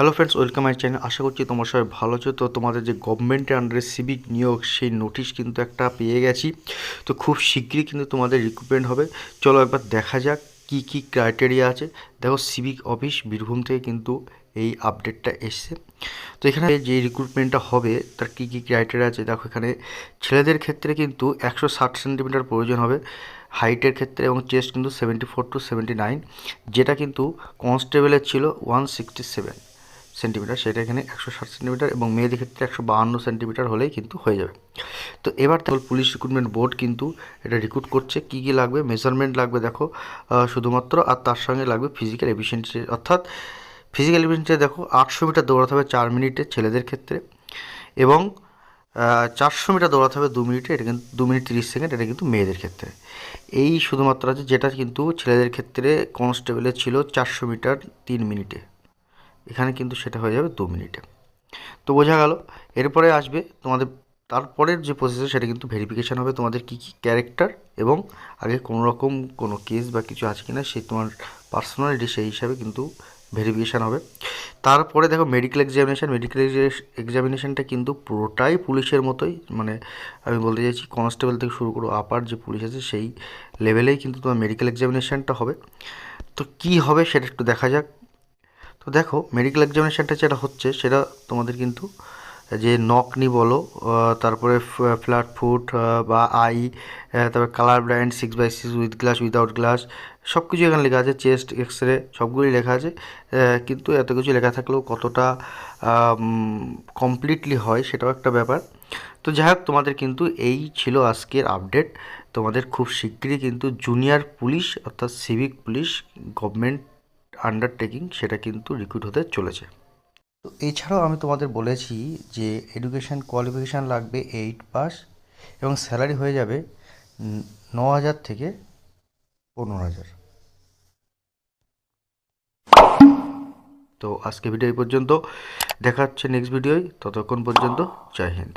Hello friends welcome my channel আশা করছি তোমার সবাই ভালো আছো। তো তোমাদের যে গভর্নমেন্টের আন্ডারে সিভিক নিয়োগ, সেই নোটিশ কিন্তু একটা পেয়ে গেছি। তো খুব শীঘ্রই কিন্তু তোমাদের রিক্রুটমেন্ট হবে। চলো একবার দেখা যাক কি কি ক্রাইটেরিয়া আছে। দেখো সিভিক অফিস বীরভূম থেকে কিন্তু এই আপডেটটা এসছে। তো এখানে যে রিক্রুটমেন্টটা হবে, তার কী কী ক্রাইটেরিয়া আছে? দেখো এখানে ছেলেদের ক্ষেত্রে কিন্তু একশো ষাট সেন্টিমিটার প্রয়োজন হবে। হাইটের ক্ষেত্রে এবং চেস্ট কিন্তু seventy four to seventy nine যেটা কিন্তু কনস্টেবলের ছিল ওয়ান সিক্সটি সেভেন সেন্টিমিটার, সেটা এখানে একশো ষাট সেন্টিমিটার এবং মেয়েদের ক্ষেত্রে একশো বাহান্ন সেন্টিমিটার হলেই কিন্তু হয়ে যাবে। তো এবার দেখো পুলিশ রিক্রুটমেন্ট বোর্ড কিন্তু এটা রিক্রুট করছে। কী কী লাগবে? মেজারমেন্ট লাগবে দেখো শুধুমাত্র আর তার সঙ্গে লাগবে ফিজিক্যাল এফিসিয়েন্সি অর্থাৎ ফিজিক্যাল এফিসিয়েন্সি দেখো, আটশো মিটার দৌড়াতে হবে চার মিনিটে ছেলেদের ক্ষেত্রে এবং চারশো মিটার দৌড়াতে হবে দু মিনিটে, এটা কিন্তু দু মিনিট তিরিশ সেকেন্ড, এটা কিন্তু মেয়েদের ক্ষেত্রে। এই শুধুমাত্র আছে যেটা কিন্তু ছেলেদের ক্ষেত্রে কনস্টেবলের ছিল চারশো মিটার তিন মিনিটে। এখানে কিন্তু সেটা হয়ে যাবে দু মিনিটে। তো বোঝা গেল, এরপরে আসবে তোমাদের, তারপরের যে প্রসেস সেটা কিন্তু ভেরিফিকেশান হবে তোমাদের কী কী ক্যারেক্টার এবং আগে কোনো রকম কোনো কেস বা কিছু আছে কি না সেই তোমার পার্সোনালিটি সেই হিসাবে কিন্তু ভেরিফিকেশান হবে। তারপরে দেখো মেডিকেল এক্সামিনেশান মেডিকেল এক্সামিনেশানটা কিন্তু পুরোটাই পুলিশের মতোই মানে আমি বলতে চাইছি কনস্টেবল থেকে শুরু করো আপার যে পুলিশ আছে সেই লেভেলেই কিন্তু তোমার মেডিকেল এক্সামিনেশানটা হবে। তো কী হবে সেটা একটু দেখা যাক। তো দেখো মেডিকেল এক্সামিনেশানটা যেটা হচ্ছে, সেটা তোমাদের কিন্তু, যে নকনি বলো তারপরে ফ্ল্যাট ফুট বা আই তারপরে colour brand six by six with glass without glass সব কিছু এখানে লেখা আছে চেস্ট এক্স রে সবগুলোই লেখা আছে কিন্তু এত কিছু লেখা থাকলেও কতটা কমপ্লিটলি হয়, সেটাও একটা ব্যাপার। তো যাই হোক, তোমাদের কিন্তু এই ছিল আজকের আপডেট তোমাদের খুব শীঘ্রই কিন্তু জুনিয়র পুলিশ, অর্থাৎ সিভিক পুলিশ গভর্নমেন্ট আন্ডারটেকিং সেটা কিন্তু রিক্রুট হতে চলেছে। তো এছাড়াও আমি তোমাদের বলেছি যে এডুকেশান কোয়ালিফিকেশান লাগবে এইট পাস এবং স্যালারি হয়ে যাবে ন হাজার থেকে পনেরো হাজার। তো আজকে ভিডিও এই পর্যন্ত। দেখা হচ্ছে নেক্সট ভিডিওয় ততক্ষণ পর্যন্ত জয় হিন্দ।